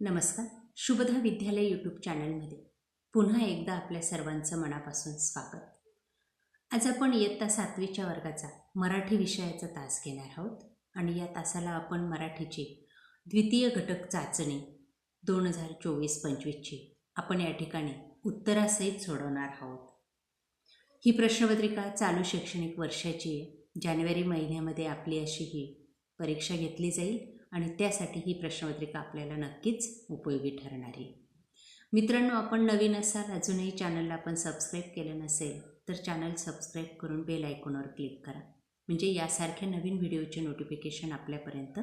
नमस्कार. शुभदा विद्यालय यूट्यूब चॅनलमध्ये पुन्हा एकदा आपल्या सर्वांचं मनापासून स्वागत. आज आपण इयत्ता सातवीच्या वर्गाचा मराठी विषयाचा तास घेणार आहोत आणि या तासाला आपण मराठीची द्वितीय घटक चाचणी दोन हजार चोवीस पंचवीसची आपण या ठिकाणी उत्तरासहित सोडवणार आहोत. ही प्रश्नपत्रिका चालू शैक्षणिक वर्षाची जानेवारी महिन्यामध्ये आपली अशी ही परीक्षा घेतली जाईल. आणि त्यासाठी ही प्रश्नपत्रिका आपल्याला नक्कीच उपयोगी ठरणार आहे. मित्रांनो आपण नवीन असाल अजूनही चॅनलला आपण सबस्क्राईब केलं नसेल तर चॅनल सबस्क्राईब करून बेल आयकॉनवर क्लिक करा. म्हणजे यासारख्या नवीन व्हिडिओचे नोटिफिकेशन आपल्यापर्यंत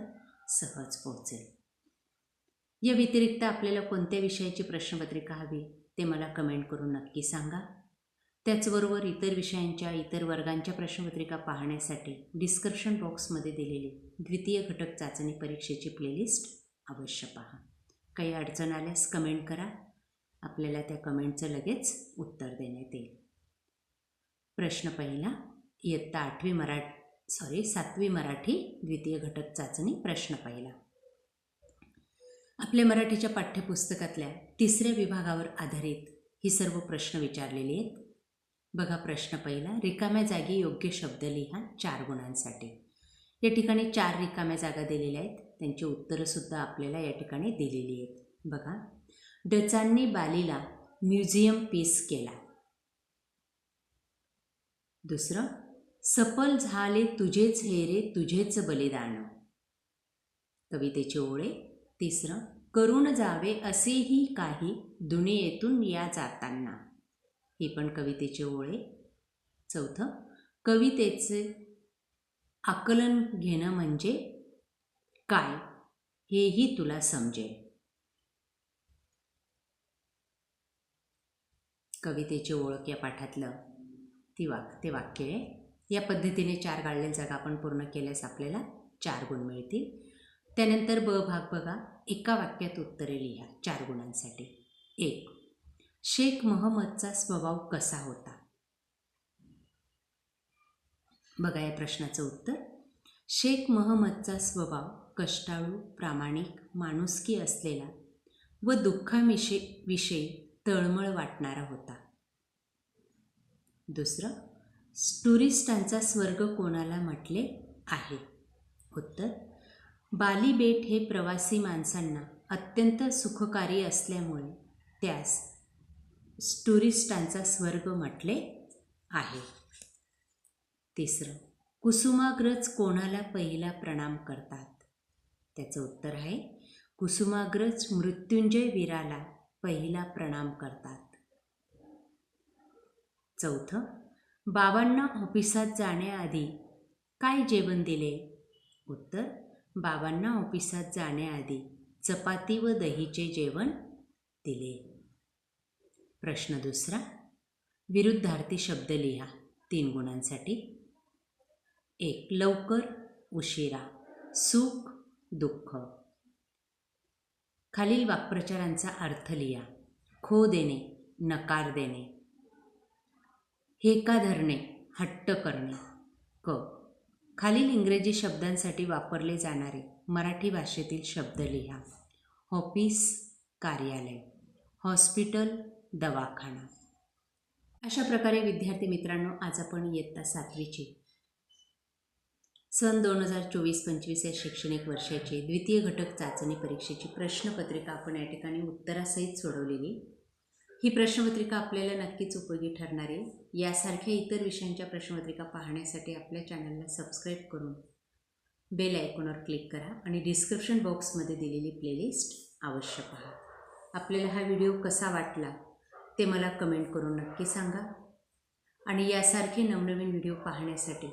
सहज पोहोचेल. या व्यतिरिक्त आपल्याला कोणत्या विषयाची प्रश्नपत्रिका हवी ते मला कमेंट करून नक्की सांगा. त्याचबरोबर इतर विषयांच्या इतर वर्गांच्या प्रश्नपत्रिका पाहण्यासाठी डिस्क्रिप्शन बॉक्समध्ये दिलेली द्वितीय घटक चाचणी परीक्षेची प्लेलिस्ट अवश्य पहा. काही अडचण आल्यास कमेंट करा. आपल्याला त्या कमेंटचं लगेच उत्तर देण्यात येईल. प्रश्न पहिला इयत्ता आठवी मराठ सॉरी सातवी मराठी द्वितीय घटक चाचणी प्रश्न पहिला. आपल्या मराठीच्या पाठ्यपुस्तकातल्या तिसऱ्या विभागावर आधारित ही सर्व प्रश्न विचारलेली आहेत. बघा प्रश्न पहिला. रिकाम्या जागी योग्य शब्द लिहा चार गुणांसाठी. या ठिकाणी चार रिकाम्या जागा दिलेल्या आहेत. त्यांची उत्तरंसुद्धा आपल्याला या ठिकाणी दिलेली आहेत. बघा. डचांनी बालीला म्युझियम पीस केला. दुसरं सफल झाले तुझेच हेरे तुझेच बलिदान. कवितेची ओळे. तिसरं करून जावे असेही काही दुनियेतून या जाताना. हे पण कवितेची ओळे. चौथं कवितेचे आकलन घेणं म्हणजे काय? हेही तुला समजेल. कवितेची ओळख या पाठातलं ती वाक ते वाक्य आहे. या पद्धतीने चार गाळलेलं जागा आपण पूर्ण केल्यास आपल्याला चार गुण मिळतील. त्यानंतर ब भाग बघा. एका वाक्यात उत्तरे लिहा चार गुणांसाठी. एक शेख महम्मदचा स्वभाव कसा होता? बघा या प्रश्नाचं उत्तर. शेख महम्मदचा स्वभाव कष्टाळू प्रामाणिक माणुसकी असलेला व दुःखाविषयी विषयी तळमळ वाटणारा होता. दुसरं टुरिस्टांचा स्वर्ग कोणाला म्हटले आहे? उत्तर बाली बेट हे प्रवासी माणसांना अत्यंत सुखकारी असल्यामुळे त्यास टुरिस्टांचा स्वर्ग म्हटले आहे. तिसरं कुसुमाग्रज कोणाला पहिला प्रणाम करतात? त्याचं उत्तर आहे कुसुमाग्रज मृत्युंजय वीराला पहिला प्रणाम करतात. चौथं बाबांना ऑफिसात जाण्याआधी काय जेवण दिले? उत्तर बाबांना ऑफिसात जाण्याआधी चपाती व दहीचे जेवण दिले. प्रश्न दुसरा. विरुद्धार्थी शब्द लिहा. तीन गुणांसाठी. एक लवकर उशिरा. सुख दुःख. खालील वाक्प्रचारांचा अर्थ लिहा. खो देणे नकार देणे. हेका धरणे हट्ट करणे. क. खालील इंग्रजी शब्दांसाठी वापरले जाणारे मराठी भाषेतील शब्द लिहा. ऑफिस कार्यालय. हॉस्पिटल दवाखाना. अशा प्रकारे विद्यार्थी मित्रांनो आज आपण इयत्ता सातवीची. सन दोन हजार चोवीस पंचवीस या शैक्षणिक वर्षाची द्वितीय घटक चाचणी परीक्षेची प्रश्नपत्रिका आपण या ठिकाणी उत्तरासहित सोडवलेली. ही प्रश्नपत्रिका आपल्याला नक्कीच उपयोगी ठरणार आहे. यासारख्या इतर विषयांच्या प्रश्नपत्रिका पाहण्यासाठी आपल्या चॅनलला सबस्क्राईब करून बेल आयकॉनवर क्लिक करा आणि डिस्क्रिप्शन बॉक्समध्ये दिलेली प्लेलिस्ट अवश्य पहा. आपल्याला हा व्हिडिओ कसा वाटला ते मला कमेंट करून नक्की सांगा. आणि यासारखे नवनवीन व्हिडिओ पाहण्यासाठी